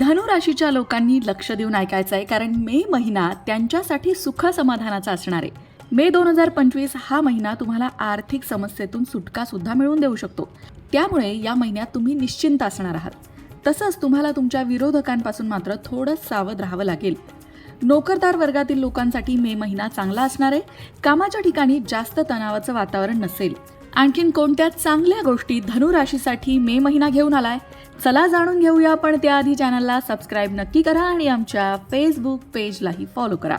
धनुराशीच्या लोकांनी लक्ष देऊन ऐकायचं आहे कारण मे महिना त्यांच्यासाठी सुख समाधानाचा असणार आहे. मे दोन हजार पंचवीस हा महिना तुम्हाला आर्थिक समस्येतून सुटका सुद्धा मिळवून देऊ शकतो. त्यामुळे या महिन्यात तुम्ही निश्चिंत असणार आहात. तसंच तुम्हाला तुमच्या विरोधकांपासून मात्र थोडं सावध राहावं लागेल. नोकरदार वर्गातील लोकांसाठी मे महिना चांगला असणार आहे. कामाच्या ठिकाणी जास्त तणावाचं वातावरण नसेल. आणखीन कोणत्या चांगल्या गोष्टी धनुराशीसाठी मे महिना घेऊन आलाय. चला जाणून घेऊया पण त्याआधी चॅनलला सबस्क्राईब नक्की करा आणि आमच्या फेसबुक पेजलाही फॉलो करा.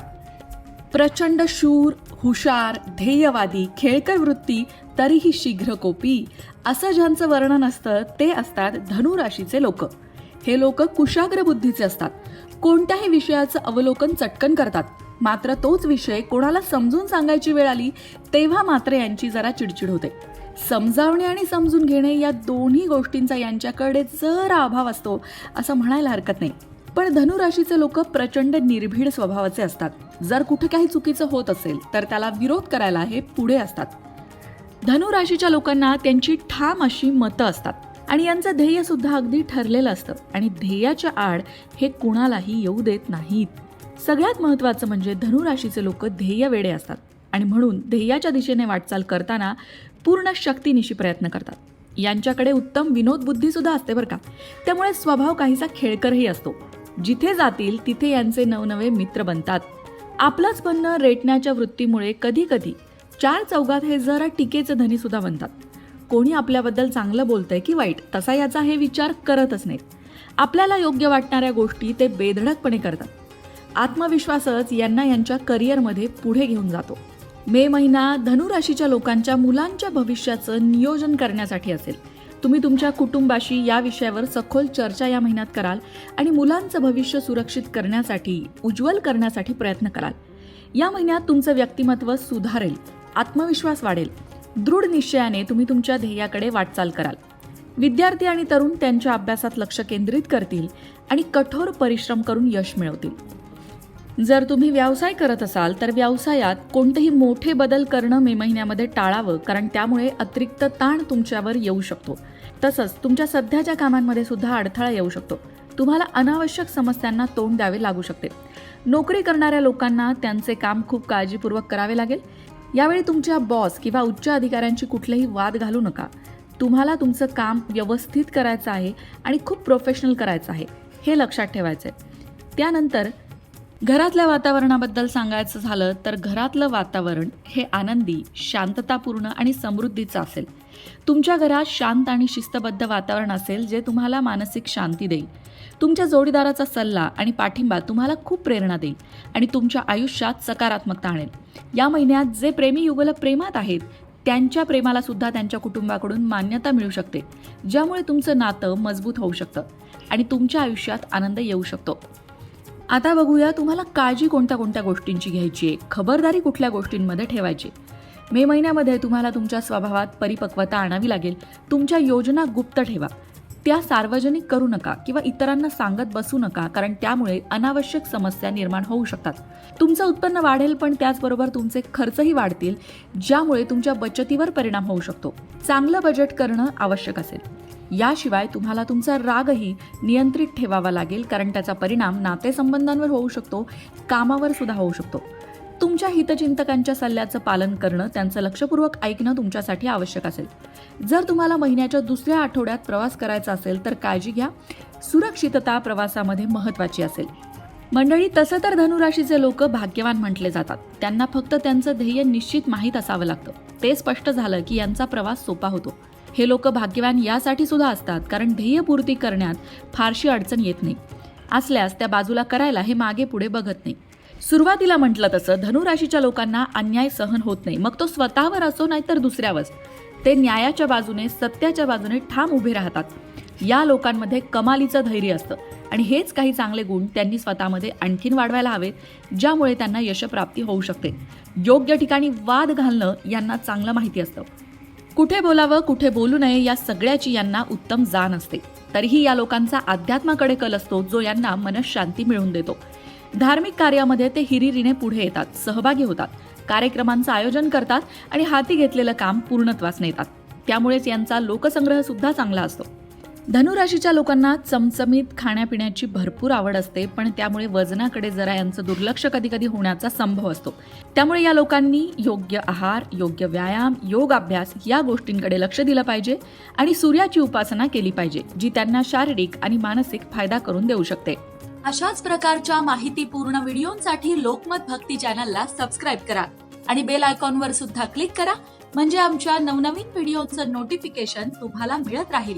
प्रचंड शूर हुशार ध्येयवादी खेळकर वृत्ती तरीही शीघ्र कोपी. असं ज्यांचं वर्णन असतं ते असतात धनुराशीचे लोक. हे लोक कुशाग्र बुद्धीचे असतात. कोणत्याही विषयाचं अवलोकन चटकन करतात. मात्र तोच विषय कोणाला समजून सांगायची वेळ आली तेव्हा मात्र यांची जरा चिडचिड होते. समजावणे आणि समजून घेणे या दोन्ही गोष्टींचा यांच्याकडे जरा अभाव असतो असं म्हणायला हरकत नाही. पण धनुराशीचे लोक प्रचंड निर्भीड स्वभावाचे असतात. जर कुठे काही चुकीचं होत असेल तर त्याला विरोध करायला हे पुढे असतात. धनुराशीच्या लोकांना त्यांची ठाम अशी मतं असतात. आणि यांचं ध्येय सुद्धा अगदी ठरलेलं असतं. आणि ध्येयाच्या आड हे कुणालाही येऊ देत नाहीत. सगळ्यात महत्त्वाचं म्हणजे धनुराशीचे लोक ध्येय वेडे असतात. आणि म्हणून ध्येयाच्या दिशेने वाटचाल करताना पूर्ण शक्तीनिशी प्रयत्न करतात. यांच्याकडे उत्तम विनोद असते बरं का. त्यामुळे स्वभाव काहीसा खेळकरही असतो. जिथे जातील तिथे यांचे नवनवे मित्र बनतात. आपलंच बनणं रेटण्याच्या वृत्तीमुळे कधी कधी चार चौघात हे जरा टीकेचे धनीसुद्धा बनतात. कोणी आपल्याबद्दल चांगलं बोलतंय की वाईट तसा याचा हे विचार करतच नाहीत. आपल्याला योग्य वाटणाऱ्या गोष्टी ते बेधडकपणे करतात. आत्मविश्वासच यांना यांच्या करिअरमध्ये पुढे घेऊन जातो. मे महिना धनुराशीच्या लोकांच्या मुलांच्या भविष्याचं नियोजन करण्यासाठी असेल. तुम्ही तुमच्या कुटुंबाशी या विषयावर सखोल चर्चा या महिन्यात कराल आणि मुलांचं भविष्य सुरक्षित करण्यासाठी उज्ज्वल करण्यासाठी प्रयत्न कराल. या महिन्यात तुमचं व्यक्तिमत्व सुधारेल आत्मविश्वास वाढेल. दृढ निश्चयाने तुम्ही तुमच्या ध्येयाकडे वाटचाल कराल. विद्यार्थी आणि तरुण त्यांच्या अभ्यासात लक्ष केंद्रित करतील आणि कठोर परिश्रम करून यश मिळवतील. जर तुम्ही व्यवसाय करत असाल तर व्यवसायात कोणतेही मोठे बदल करणं मे महिन्यामध्ये टाळावं कारण त्यामुळे अतिरिक्त ताण तुमच्यावर येऊ शकतो. तसंच तुमच्या सध्याच्या कामांमध्ये सुद्धा अडथळा येऊ शकतो. तुम्हाला अनावश्यक समस्यांना तोंड द्यावे लागू शकते. नोकरी करणाऱ्या लोकांना त्यांचे काम खूप काळजीपूर्वक करावे लागेल. यावेळी तुमच्या बॉस किंवा उच्च अधिकाऱ्यांची कुठलेही वाद घालू नका. तुम्हाला तुमचं काम व्यवस्थित करायचं आहे आणि खूप प्रोफेशनल करायचं आहे. हे लक्षात ठेवायचं आहे त्यानंतर घरातल्या वातावरणाबद्दल सांगायचं झालं तर घरातलं वातावरण हे आनंदी शांततापूर्ण आणि समृद्धीचं असेल. तुमच्या घरात शांत आणि शिस्तबद्ध वातावरण असेल जे तुम्हाला मानसिक शांती देईल. तुमच्या जोडीदाराचा सल्ला आणि पाठिंबा तुम्हाला खूप प्रेरणा देईल आणि तुमच्या आयुष्यात सकारात्मकता आणेल. या महिन्यात जे प्रेमी युगल प्रेमात आहेत त्यांच्या प्रेमाला सुद्धा त्यांच्या कुटुंबाकडून मान्यता मिळू शकते ज्यामुळे तुमचं नातं मजबूत होऊ शकतं आणि तुमच्या आयुष्यात आनंद येऊ शकतो. आता बघूया तुम्हाला काळजी कोणत्या कोणत्या गोष्टींची घ्यायची आहे खबरदारी कुठल्या गोष्टींमध्ये ठेवायची मे महिन्यामध्ये तुम्हाला तुमच्या स्वभावात परिपक्वता आणावी लागेल. तुमच्या योजना गुप्त ठेवा. त्या सार्वजनिक करू नका किंवा इतरांना सांगत बसू नका कारण त्यामुळे अनावश्यक समस्या निर्माण होऊ शकतात. तुमचं उत्पन्न वाढेल पण त्याचबरोबर तुमचे खर्चही वाढतील ज्यामुळे तुमच्या बचतीवर परिणाम होऊ शकतो. चांगलं बजेट करणं आवश्यक असेल. याशिवाय तुम्हाला तुमचा रागही नियंत्रित ठेवावा लागेल कारण त्याचा परिणाम नातेसंबंधांवर होऊ शकतो कामावर सुद्धा होऊ शकतो. तुमच्या हितचिंतकांच्या सल्ल्याचं पालन करणं त्यांचं लक्षपूर्वक ऐकणं तुमच्यासाठी आवश्यक असेल. जर तुम्हाला महिन्याच्या दुसऱ्या आठवड्यात प्रवास करायचा असेल तर काळजी घ्या. सुरक्षितता प्रवासामध्ये महत्त्वाची असेल. मंडळी तसं तर धनुराशीचे लोक भाग्यवान म्हटले जातात. त्यांना फक्त त्यांचं ध्येय निश्चित माहीत असावं लागतं. ते स्पष्ट झालं की यांचा प्रवास सोपा होतो. हे लोक भाग्यवान यासाठी सुद्धा असतात कारण ध्येयपूर्ती करण्यात फारशी अडचण येत नाही. असल्यास त्या बाजूला करायला हे मागे पुढे बघत नाही. सुरुवातीला म्हटलं तसं धनुराशीच्या लोकांना अन्याय सहन होत नाही. मग तो स्वतःवर असो नाहीतर दुसऱ्यावर. ते न्यायाच्या बाजूने सत्याच्या बाजूने ठाम उभे राहतात. या लोकांमध्ये कमालीचं धैर्य असतं. आणि हेच काही चांगले गुण त्यांनी स्वतःमध्ये आणखीन वाढवायला हवेत ज्यामुळे त्यांना यशप्राप्ती होऊ शकते. योग्य ठिकाणी वाद घालणं यांना चांगलं माहिती असतं. कुठे बोलावं कुठे बोलू नये या सगळ्याची यांना उत्तम जाण असते. तरीही या लोकांचा अध्यात्माकडे कल असतो जो यांना मनशांती मिळवून देतो. धार्मिक कार्यामध्ये ते हिरिरीने पुढे येतात सहभागी होतात कार्यक्रमांचं आयोजन करतात आणि हाती घेतलेलं काम पूर्णत्वास नेतात. त्यामुळेच यांचा लोकसंग्रह सुद्धा चांगला असतो. धनुराशीच्या लोकांना चमचमीत खाण्यापिण्याची भरपूर आवड असते पण त्यामुळे वजनाकडे जरा यांचं दुर्लक्ष कधी कधी होण्याचा संभव असतो. त्यामुळे या लोकांनी योग्य आहार योग्य व्यायाम योग अभ्यास या गोष्टींकडे लक्ष दिलं पाहिजे आणि सूर्याची उपासना केली पाहिजे जी त्यांना शारीरिक आणि मानसिक फायदा करून देऊ शकते. अशाच प्रकारच्या माहितीपूर्ण व्हिडिओंसाठी लोकमत भक्ती चॅनलला सबस्क्राईब करा आणि बेल आयकॉनवर सुद्धा क्लिक करा म्हणजे आमच्या नवनवीन व्हिडिओचं नोटिफिकेशन तुम्हाला मिळत राहील.